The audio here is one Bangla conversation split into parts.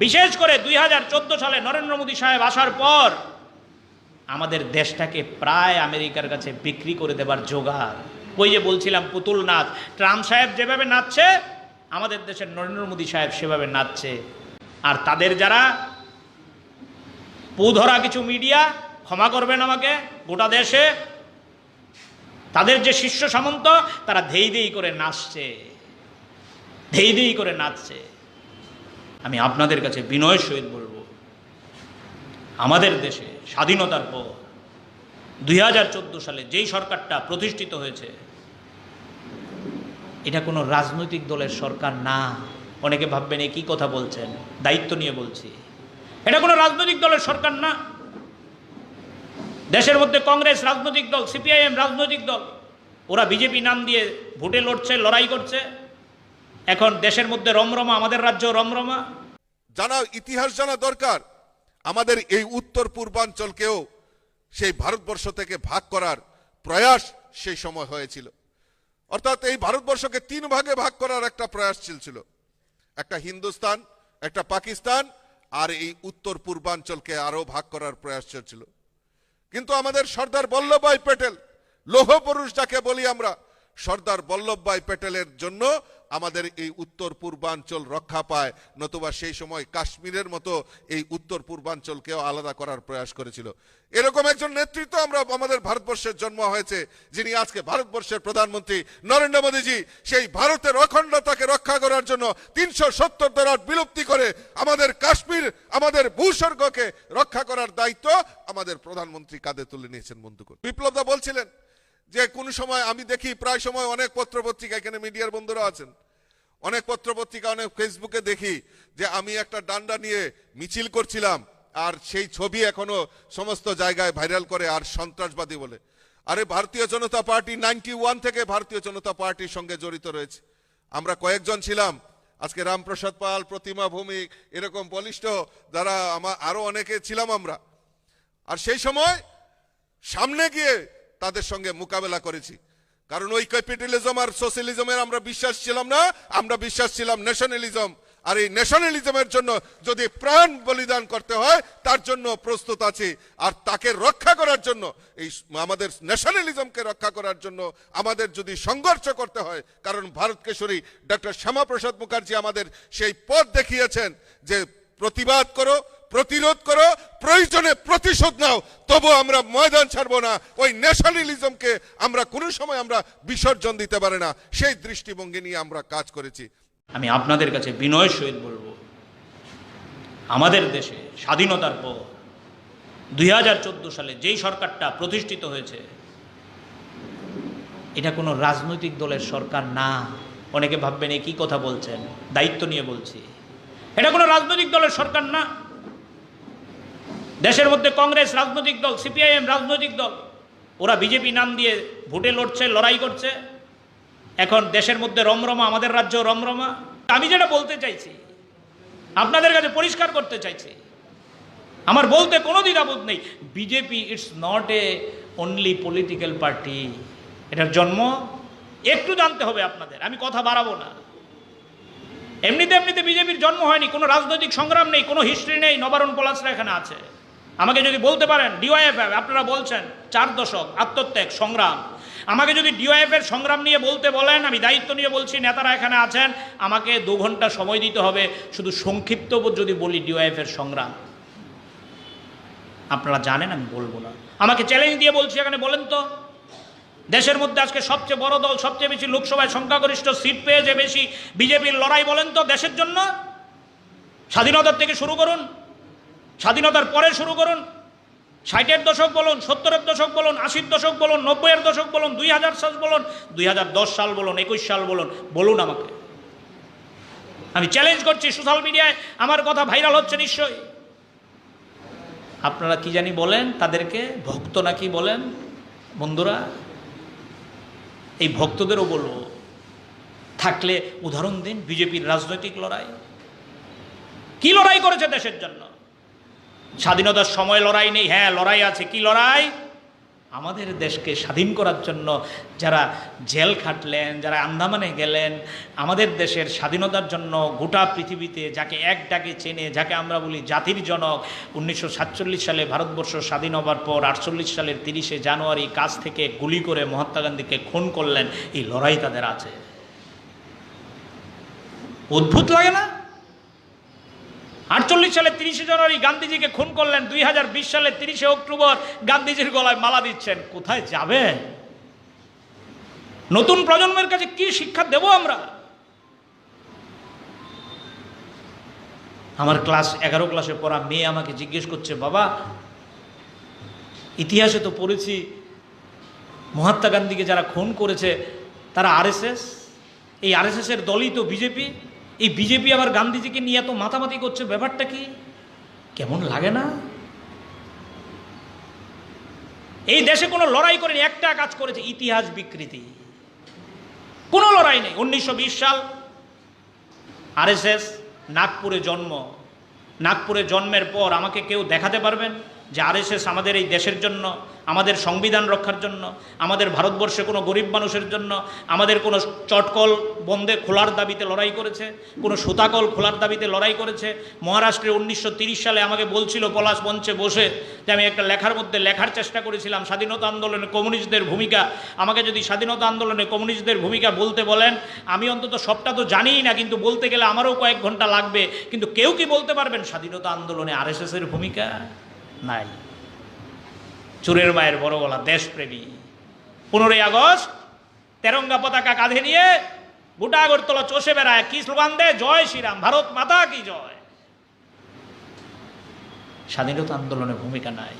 বিশেষ করে দুই হাজার চোদ্দ সালে নরেন্দ্র মোদী সাহেব আসার পর আমাদের দেশটাকে প্রায় আমেরিকার কাছে বিক্রি করে দেবার জোগাড়। ওই যে বলছিলাম পুতুল নাচ, ট্রাম্প সাহেব যেভাবে নাচছে, আমাদের দেশের নরেন্দ্র মোদী সাহেব সেভাবে নাচছে। আর তাদের যারা পুধরা কিছু মিডিয়া, ক্ষমা করবেন আমাকে, গোটা দেশে, তাদের যে শিষ্য সামন্ত, তারা ধেই ধেই করে নাচছে। ধেই ধেই করে নাচছে। আমি আপনাদের কাছে বিনয়ের সহিত বলব, আমাদের দেশে স্বাধীনতার পর দুই হাজার চোদ্দ সালে যেই সরকারটা প্রতিষ্ঠিত হয়েছে, এটা কোনো রাজনৈতিক দলের সরকার না। অনেকে ভাববেন, এ কি কথা বলছেন? দায়িত্ব নিয়ে বলছি। এটা কোনো রাজনৈতিক দলের সরকার না। দেশের মধ্যে কংগ্রেস রাজনৈতিক দল, সিপিআইএম রাজনৈতিক দল, ওরা বিজেপি নাম দিয়ে ভোটে লড়ছে, লড়াই করছে। এখন দেশের মধ্যে রমরমা, আমাদের রাজ্য রমরমা। জানা, ইতিহাস জানা দরকার। আমাদের এই উত্তর পূর্বাঞ্চলকেও সেই ভারতবর্ষ থেকে ভাগ করার প্রয়াস সেই সময় হয়েছিল। অর্থাৎ এই ভারতবর্ষকে তিন ভাগে ভাগ করার একটা প্রয়াস চলছিল একটা হিন্দুস্তান, একটা পাকিস্তান, আর এই উত্তর পূর্বাঞ্চলকে আরও ভাগ করার প্রয়াস চলছিল কিন্তু আমাদের সর্দার বল্লভভাই প্যাটেল লৌহ যাকে বলি আমরা, সর্দার বল্লভভাই প্যাটেলের জন্য আমাদের এই উত্তর পূর্বাঞ্চল রক্ষা পায়, নতুবা সেই সময় কাশ্মীরের মতো এই উত্তর পূর্বাঞ্চলকেও আলাদা করার প্রয়াস করেছিল। এরকম একজন নেতৃত্ব আমরা আমাদের ভারতবর্ষের জন্ম হয়েছে, যিনি আজকে ভারতবর্ষের প্রধানমন্ত্রী নরেন্দ্র মোদীজি। সেই ভারতের অখণ্ডতাকে রক্ষা করার জন্য তিনশো সত্তর দ্বারা বিলুপ্তি করে আমাদের কাশ্মীর, আমাদের ভূস্বর্গকে রক্ষা করার দায়িত্ব আমাদের প্রধানমন্ত্রী কাঁধে তুলে নিয়েছেন বন্ধুগণ। বিপ্লবদা বলছিলেন যে কোন সময় আমি দেখি প্রায় সময় অনেক পত্র পত্রিকা এখানে মিডিয়ার বন্ধুরা আছেন, অনেক পত্র পত্রিকা অনেক ফেসবুকে দেখি যে আমি একটা ডান্ডা নিয়ে মিছিল করছিলাম আর সেই ছবি এখনও সমস্ত জায়গায় ভাইরাল করে আর সন্ত্রাসবাদী বলে। আরে ভারতীয় জনতা পার্টি নাইনটি ওয়ান থেকে ভারতীয় জনতা পার্টির সঙ্গে জড়িত রয়েছে। আমরা কয়েকজন ছিলাম, আজকে রামপ্রসাদ পাল, প্রতিমা ভৌমিক, এরকম বলিষ্ঠ যারা আমার আরও অনেকে ছিলাম আমরা। আর সেই সময় সামনে গিয়ে তাদের সঙ্গে মোকাবেলা করেছি। কারণ ওই ক্যাপিটালিজম আর সোশ্যালিজমের আমরা বিশ্বাস ছিলাম না, আমরা বিশ্বাস ছিলাম ন্যাশনালিজম আর এই ন্যাশনালিজমের জন্য যদি প্রাণ বলিদান করতে হয়, তার জন্য প্রস্তুত আছি। আর তাকে রক্ষা করার জন্য, এই আমাদের ন্যাশনালিজমকে রক্ষা করার জন্য আমাদের যদি সংঘর্ষ করতে হয়, কারণ ভারত কেশরী ডক্টর শ্যামাপ্রসাদ মুখার্জি আমাদের সেই পথ দেখিয়েছেন যে প্রতিবাদ করো প্রতিরোধ করো, প্রয়োজনে প্রতিশোধ নাও তবু আমরা ময়দান ছাড়বো না। ওই ন্যাশনালিজমকে আমরা কোনো সময় আমরা বিসর্জন দিতে পারে না। সেই দৃষ্টিভঙ্গি নিয়ে আমরা কাজ করেছি। আমি আপনাদের কাছে বিনয় সহিত বলব, আমাদের দেশে স্বাধীনতার পর দুই হাজার চোদ্দ সালে যেই সরকারটা প্রতিষ্ঠিত হয়েছে, এটা কোনো রাজনৈতিক দলের সরকার না। অনেকে ভাববেন, এ কি কথা বলছেন? দায়িত্ব নিয়ে বলছি। এটা কোনো রাজনৈতিক দলের সরকার না। দেশের মধ্যে কংগ্রেস, রাজনৈতিক দল, সিপিআইএম, রাজনৈতিক দল, ওরা বিজেপি নাম দিয়ে ভোটে লড়ছে, লড়াই করছে। এখন দেশের মধ্যে রমরমা, আমাদের রাজ্য রমরমা। আমি যেটা বলতে চাইছি, আপনাদের কাছে পরিষ্কার করতে চাইছি, আমার বলতে কোনো দ্বিধাবোধ নেই। BJP it's not a only political party এটার জন্ম একটু জানতে হবে আপনাদের, আমি কথা বাড়াবো না। এমনিতে এমনিতে বিজেপির জন্ম হয়নি, কোনো রাজনৈতিক সংগ্রাম নেই, কোনো হিস্ট্রি নেই, নবারণ পলাশরা এখানে আছে। আমাকে যদি বলতে পারেন ডিওয়াইএফ আপনারা বলছেন, চার দশক, আত্মত্যাগ, সংগ্রাম। আমাকে যদি ডিওয়াইএফ এর সংগ্রাম নিয়ে বলতে বলেন, আমি দায়িত্ব নিয়ে বলছি, নেতারা এখানে আছেন, আমাকে দু ঘণ্টা সময় দিতে হবে, শুধু সংক্ষিপ্ত যদি বলি ডিওয়াইএফ এর সংগ্রাম। আপনারা জানেন, আমি বলব না। আমাকে চ্যালেঞ্জ দিয়ে বলছি, এখানে বলেন তো। দেশের মধ্যে আজকে সবচেয়ে বড় দল, সবচেয়ে বেশি লোকসভায় সংখ্যাগরিষ্ঠ সিট পেয়েছে বেশি বিজেপির লড়াই, বলেন তো, দেশের জন্য? স্বাধীনতার থেকে শুরু করুন। স্বাধীনতার পরে শুরু করুন। ষাটের দশক বলুন, সত্তরের দশক বলুন, আশির দশক বলুন, নব্বইয়ের দশক বলুন, দুই হাজার সাল বলুন, দুই হাজার দশ সাল বলুন, একুশ সাল বলুন বলুন আমাকে। আমি চ্যালেঞ্জ করছি সোশ্যাল মিডিয়ায় আমার কথা ভাইরাল হচ্ছে নিশ্চয়ই। আপনারা কি জানি বলেন, তাদেরকে ভক্ত নাকি বলেন? বন্ধুরা, এই ভক্তদেরও বলব, থাকলে উদাহরণ দিন বিজেপির রাজনৈতিক লড়াই। কি লড়াই করেছে দেশের জন্য? স্বাধীনতার সময় লড়াই নেই। হ্যাঁ লড়াই আছে। কি লড়াই? আমাদের দেশকে স্বাধীন করার জন্য যারা জেল খাটলেন, যারা আন্দামানে গেলেন, আমাদের দেশের স্বাধীনতার জন্য গোটা পৃথিবীতে যাকে এক ডাকে চেনে, যাকে আমরা বলি জাতির জনক, উনিশশো সাতচল্লিশ সালে ভারতবর্ষ স্বাধীন হবার পর আটচল্লিশ সালের তিরিশে জানুয়ারি কাছ থেকে গুলি করে মহাত্মা গান্ধীকে খুন করলেন। এই লড়াই তাদের আছে। অদ্ভুত লাগে না? আটচল্লিশ সালে তিরিশে জানুয়ারি গান্ধীজিকে খুন করলেন, দুই হাজার বিশ সালে তিরিশে অক্টোবর গান্ধীজির গলায় মালা দিচ্ছেন। কোথায় যাবে? নতুন প্রজন্মের কাছে কি শিক্ষা দেব আমরা? আমার ক্লাস এগারো ক্লাসে পড়া মেয়ে আমাকে জিজ্ঞেস করছে, বাবা, ইতিহাসে তো পড়েছি, মহাত্মা গান্ধীকে যারা খুন করেছে, তারা আরএসএস? এই আরএসএস এর দলই তো বিজেপি। এই বিজেপি আবার গান্ধীজিকে নিয়ে এত মাতামাতি করছে, ব্যাপারটা কি? কেমন লাগে না? এই দেশে কোনো লড়াই করেনি, একটা কাজ করেছে, ইতিহাস বিকৃতি। কোনো লড়াই নেই। উনিশশো বিশ সাল আরএসএস নাগপুরে জন্ম। নাগপুরে জন্মের পর আমাকে কেউ দেখাতে পারবেন? যে আরএসএস আমাদের এই দেশের জন্য, আমাদের সংবিধান রক্ষার জন্য, আমাদের ভারতবর্ষে কোনো গরিব মানুষের জন্য, আমাদের কোনো চটকল বন্ধে খোলার দাবিতে লড়াই করেছে, কোনো সুতাকল খোলার দাবিতে লড়াই করেছে। মহারাষ্ট্রে উনিশশো সালে আমাকে বলছিল, পলাশ মঞ্চে বসে, যে আমি একটা লেখার মধ্যে লেখার চেষ্টা করেছিলাম, স্বাধীনতা আন্দোলনে কমিউনিস্টদের ভূমিকা। আমাকে যদি স্বাধীনতা আন্দোলনে কমিউনিস্টদের ভূমিকা বলতে বলেন, আমি অন্তত সবটা তো জানিই না, কিন্তু বলতে গেলে আমারও কয়েক ঘণ্টা লাগবে। কিন্তু কেউ কি বলতে পারবেন, স্বাধীনতা আন্দোলনে আরএসএসের ভূমিকা? নাই। চুরের মায়ের বড় গলা দেশপ্রেমী। পনেরোই আগস্ট, তেরঙ্গা পতাকা কাঁধে নিয়ে গোটা আগরতলা চষে বেড়ায় কি স্লোগান দেয়? জয় শ্রীরাম, ভারত মাতা কি জয়? স্বাধীনতা আন্দোলনের ভূমিকা নাই।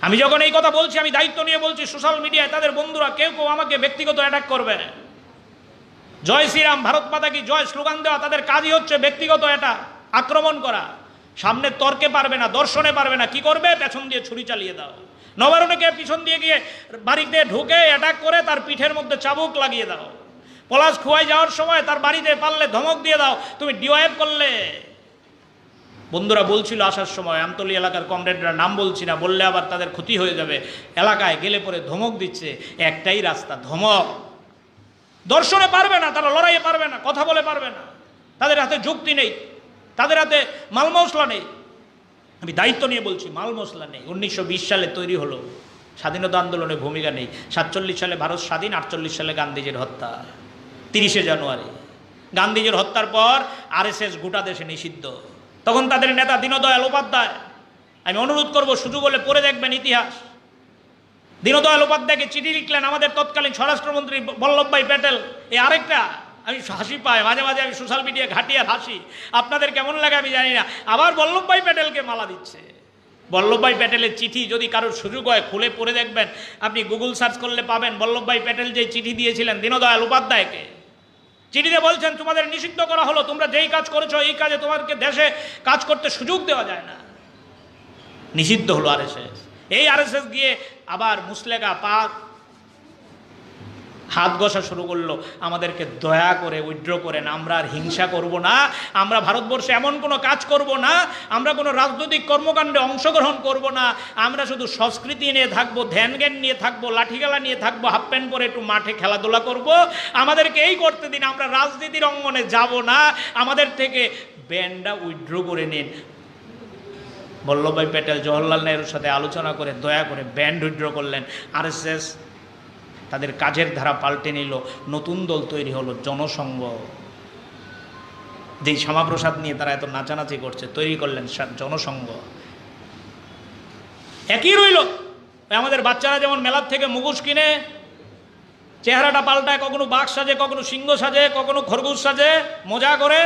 আমি যখন এই কথা বলছি, আমি দায়িত্ব নিয়ে বলছি সোশ্যাল মিডিয়ায়, তাদের বন্ধুরা কেউ কেউ আমাকে ব্যক্তিগত অ্যাটাক করবে। জয় শ্রীরাম, ভারত মাতা কি জয়? স্লোগান দেওয়া তাদের কাজই হচ্ছে ব্যক্তিগত এটা আক্রমণ করা। সামনে তর্কে পারবে না, দর্শনে পারবে না, কি করবে? পেছন দিয়ে ছুরি চালিয়ে দাও। নবারণকে পিছন দিয়ে গিয়ে বাড়িতে ঢুকে অ্যাটাক করে তার পিঠের মধ্যে চাবুক লাগিয়ে দাও। পলাশ খুয়াই যাওয়ার সময় তার বাড়িতে পারলে ধমক দিয়ে দাও, তুমি ডিওয়াইপ করলে? বন্ধুরা বলছিল আসার সময়, আমতলি এলাকার কমরেডরা নাম বলছি না, বললে আবার তাদের ক্ষতি হয়ে যাবে। এলাকায় গেলে পরে ধমক দিচ্ছে, একটাই রাস্তা, ধমক। দর্শনে পারবে না, তারা লড়াইয়ে পারবে না, কথা বলে পারবে না। তাদের হাতে যুক্তি নেই। তাদের হাতে মাল মশলা নেই। আমি দায়িত্ব নিয়ে বলছি, মাল মশলা নেই। উনিশশো বিশ সালে তৈরি হলো। স্বাধীনতা আন্দোলনে ভূমিকা নেই। সাতচল্লিশ সালে ভারত স্বাধীন, আটচল্লিশ সালে গান্ধীজির হত্যা। তিরিশে জানুয়ারি। গান্ধীজির হত্যার পর আরএসএস গোটা দেশে নিষিদ্ধ। তখন তাদের নেতা দীনদয়াল উপাধ্যায়। আমি অনুরোধ করব সুযোগ হলে পড়ে দেখবেন ইতিহাস। দীনদয়াল উপাধ্যায়কে চিঠি লিখলেন আমাদের তৎকালীন স্বরাষ্ট্রমন্ত্রী বল্লভভাই প্যাটেল। এই আরেকটা আমি হাসি পাই, মাঝে মাঝে আমি সোশ্যাল মিডিয়া ঘাটিয়ে হাসি। আপনাদের কেমন লাগে আমি জানি না। আবার বল্লভভাই প্যাটেলকে মালা দিচ্ছে। বল্লভভাই প্যাটেলের চিঠি যদি কারোর সুযোগ হয়, খুলে পড়ে দেখবেন। আপনি গুগল সার্চ করলে পাবেন বল্লভভাই প্যাটেল যে চিঠি দিয়েছিলেন, দীনদয়াল উপাধ্যায়কে। চিঠিতে বলছেন, তোমাদের নিষিদ্ধ করা হলো, তোমরা যেই কাজ করেছ, এই কাজে তোমাদেরকে দেশে কাজ করতে সুযোগ দেওয়া যায় না। নিষিদ্ধ হলো আর আরএসএস। এই আরএসএস গিয়ে আবার মুসলেগা পাক হাত ঘষা শুরু করল। আমাদেরকে দয়া করে, উইড্র করেন আমরা আর হিংসা করব না। আমরা ভারতবর্ষে এমন কোনো কাজ করব না। আমরা কোনো রাজনৈতিক কর্মকাণ্ডে অংশগ্রহণ করব না। আমরা শুধু সংস্কৃতি নিয়ে থাকব ধ্যান জ্ঞান নিয়ে থাকব, লাঠিগেলা নিয়ে থাকব, হাফ প্যান্ট পরে একটু মাঠে খেলাধুলা করব। আমাদেরকে এই করতে দিন, আমরা রাজনীতির অঙ্গনে যাব না। আমাদের থেকে ব্যান্ডটা উইড্র করে নিন। বল্লভভাই প্যাটেল, জওহরলাল নেহরুর সাথে আলোচনা করে, দয়া করে ব্যান্ড উইড্র করলেন। আরএসএস তাদের কাজের ধারা পাল্টে নিল, নতুন দল তৈরি হলো, জনসংঘ। যেই শ্যামাপ্রসাদ নিয়ে তারা এত নাচানাচি করছে, তৈরি করলেন জনসংঘ। একই রইল। আমাদের বাচ্চারা যেমন মেলার থেকে মুখোশ কিনে, চেহারাটা পাল্টায়, কখনো বাঘ সাজে, কখনো সিংহ সাজে, কখনো খরগোশ সাজে, মজা করে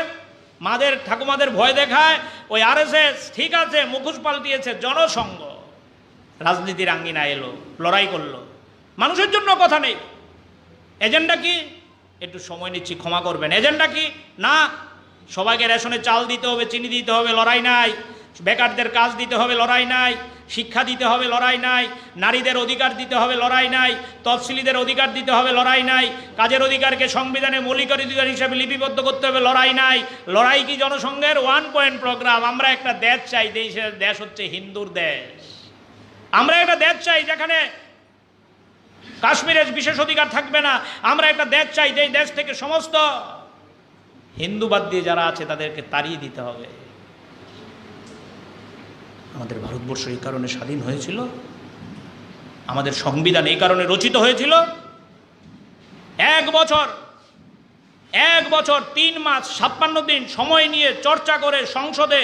মাদের, ঠাকুমাদের ভয় দেখায়, ওই আরএসএস ঠিক আছে, মুখোশ পাল্টিয়েছে, জনসংঘ। রাজনীতির আঙ্গিনা এলো, লড়াই করল। মানুষের জন্য কথা নেই। এজেন্ডা কি? একটু সময় নিচ্ছি, ক্ষমা করবেন। এজেন্ডা কি? না, সবাইকে রেশনে চাল দিতে হবে, চিনি দিতে হবে, লড়াই নাই। বেকারদের কাজ দিতে হবে, লড়াই নাই। শিক্ষা দিতে হবে, লড়াই নাই। নারীদের অধিকার দিতে হবে, লড়াই নাই। তফসিলিদের অধিকার দিতে হবে, লড়াই নাই। কাজের অধিকারকে সংবিধানে মৌলিক অধিকার হিসেবে লিপিবদ্ধ করতে হবে, লড়াই নাই। লড়াই কি জনসংঘের ওয়ান পয়েন্ট প্রোগ্রাম? আমরা একটা দেশ চাই, দেশের দেশ হচ্ছে হিন্দুর দেশ। আমরা একটা দেশ চাই যেখানে কাশ্মীরের বিশেষ অধিকার থাকবে না। আমরা একটা দেশ চাই, যে দেশ থেকে সমস্ত হিন্দু বাদ দিয়ে যারা আছে, তাদেরকে তাড়িয়ে দিতে হবে। আমাদের ভারতবর্ষ এই কারণে স্বাধীন হয়েছিল। আমাদের সংবিধান এই কারণে রচিত হয়েছিল। এক বছর এক বছর, তিন মাস, ছাপ্পান্ন দিন সময় নিয়ে চর্চা করে সংসদে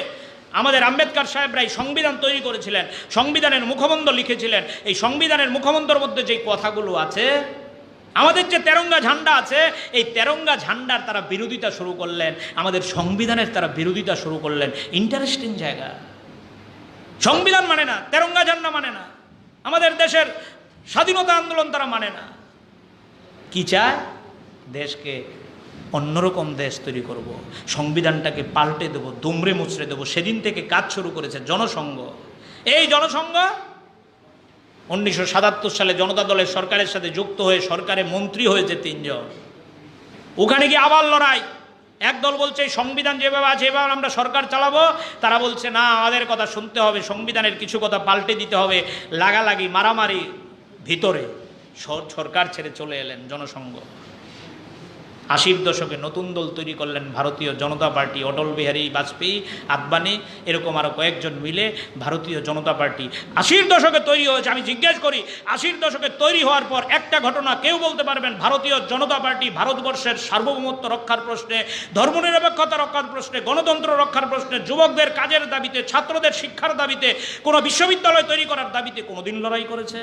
আমাদের আম্বেদকর সাহেবরাই সংবিধান তৈরি করেছিলেন, সংবিধানের মুখবন্ধ লিখেছিলেন। এই সংবিধানের মুখবন্ধর মধ্যে যে কথাগুলো আছে, আমাদের যে তেরঙ্গা ঝান্ডা আছে, এই তেরঙ্গা ঝান্ডার তারা বিরোধিতা শুরু করলেন, আমাদের সংবিধানের তারা বিরোধিতা শুরু করলেন। ইন্টারেস্টিং জায়গা। সংবিধান মানে না, তেরঙ্গা ঝান্ডা মানে না। আমাদের দেশের স্বাধীনতা আন্দোলন তারা মানে না। কি চায়? দেশকে অন্যরকম দেশ তৈরি করব। সংবিধানটাকে পাল্টে দেবো, দুমড়ে মুচড়ে দেবো। সেদিন থেকে কাজ শুরু করেছে জনসংঘ। এই জনসংঘ উনিশশো সাতাত্তর সালে জনতা দলের সরকারের সাথে যুক্ত হয়ে সরকারে মন্ত্রী হয়েছে তিনজন। ওখানে গিয়ে আবার লড়াই। এক দল বলছে সংবিধান যেভাবে আছে এভাবে আমরা সরকার চালাবো। তারা বলছে, না, আমাদের কথা শুনতে হবে। সংবিধানের কিছু কথা পাল্টে দিতে হবে লাগালাগি, মারামারি ভিতরে। সরকার ছেড়ে চলে এলেন জনসংঘ। আশির দশকে নতুন দল তৈরি করলেন ভারতীয় জনতা পার্টি, অটল বিহারী বাজপেয়ী আদবানি এরকম আরও কয়েকজন মিলে ভারতীয় জনতা পার্টি। আশির দশকে তৈরি হয়েছে, আমি জিজ্ঞেস করি, আশির দশকে তৈরি হওয়ার পর একটা ঘটনা কেউ বলতে পারবেন, ভারতীয় জনতা পার্টি ভারতবর্ষের সার্বভৌমত্ব রক্ষার প্রশ্নে, ধর্মনিরপেক্ষতা রক্ষার প্রশ্নে, গণতন্ত্র রক্ষার প্রশ্নে, যুবকদের কাজের দাবিতে, ছাত্রদের শিক্ষার দাবিতে, কোনো বিশ্ববিদ্যালয় তৈরি করার দাবিতে কোনোদিন লড়াই করেছে?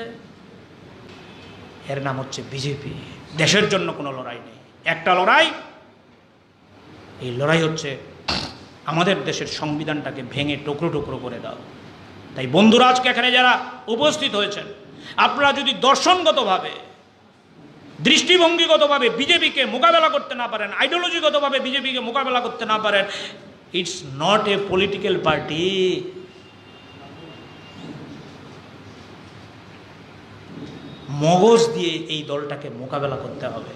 এর নাম হচ্ছে বিজেপি। দেশের জন্য কোনো লড়াই নেই। একটা লড়াই, এই লড়াই হচ্ছে আমাদের দেশের সংবিধানটাকে ভেঙে টুকরো টুকরো করে দাও। তাই বন্ধুরা, আজকে এখানে যারা উপস্থিত হয়েছেন, আপনারা যদি দর্শনগতভাবে, দৃষ্টিভঙ্গিগতভাবে বিজেপিকে মোকাবেলা করতে না পারেন আইডিওলজিগতভাবে বিজেপিকে মোকাবেলা করতে না পারেন it's not a political party মগজ দিয়ে এই দলটাকে মোকাবেলা করতে হবে।